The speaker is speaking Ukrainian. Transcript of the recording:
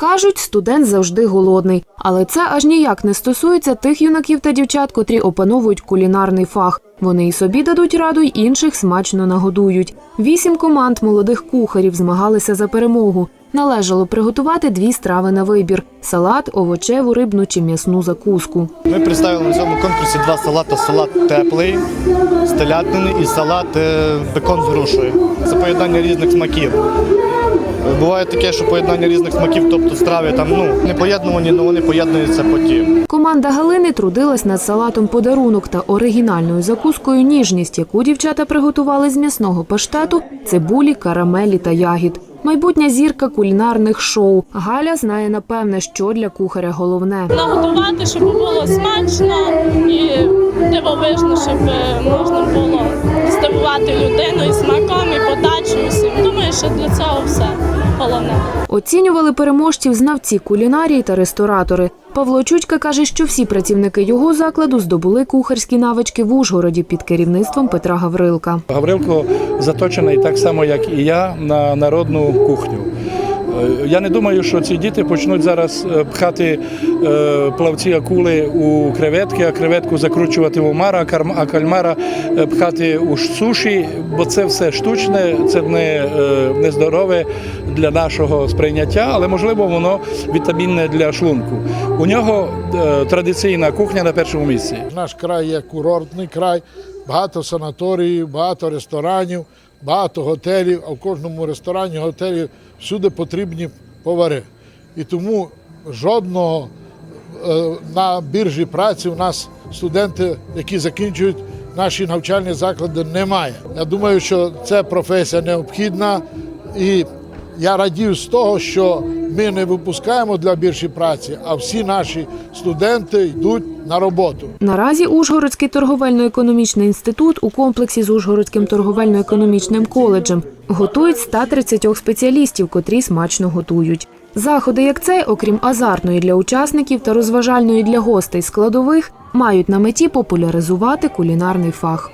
Кажуть, студент завжди голодний, але це аж ніяк не стосується тих юнаків та дівчат, котрі опановують кулінарний фах. Вони і собі дадуть раду, й інших смачно нагодують. Вісім команд молодих кухарів змагалися за перемогу. Належало приготувати дві страви на вибір: салат, овочеву, рибну чи м'ясну закуску. Ми представили на цьому конкурсі два салати: салат теплий з телятнини і салат е, бекон з грушею. Це поєднання різних смаків. Буває таке, що поєднання різних смаків, тобто страви там ну не поєднувані, але вони поєднуються потім. Команда Галини трудилась над салатом подарунок та оригінальною закускою ніжність, яку дівчата приготували з м'ясного паштету, цибулі, карамелі та ягід. Майбутня зірка кулінарних шоу. Галя знає напевне, що для кухаря головне. наготувати, щоб було смачно і дивовижно, щоб е, можна було здивувати людину і смаком, і подачею. всім. Думаю, що для цього все головне. Оцінювали переможців знавці кулінарії та ресторатори. Павло Чучка каже, що всі працівники його закладу здобули кухарські навички в Ужгороді під керівництвом Петра Гаврилка. Гаврилко заточений так само, як і я, на народну кухню. Я не думаю, що ці діти почнуть зараз е, пхати е, плавці акули у креветки, а креветку закручувати в омара, а кальмара е, пхати у суші, бо це все штучне, це не, е, не здорове для нашого сприйняття, але можливо воно вітамінне для шлунку. У нього традиційна кухня на першому місці. Наш край є курортний край, багато санаторіїв, багато ресторанів, багато готелів, а в кожному ресторані, готелі всюди потрібні повари. І тому жодного е, на біржі праці у нас студенти, які закінчують наші навчальні заклади, немає. Я думаю, що ця професія необхідна і я радію з того, що ми не випускаємо для біржі праці, а всі наші студенти йдуть на роботу. Наразі Ужгородський торговельно-економічний інститут у комплексі з Ужгородським торговельно-економічним коледжем готують 130 спеціалістів, котрі смачно готують. Заходи, як цей, окрім азартної для учасників та розважальної для гостей складових, мають на меті популяризувати кулінарний фах.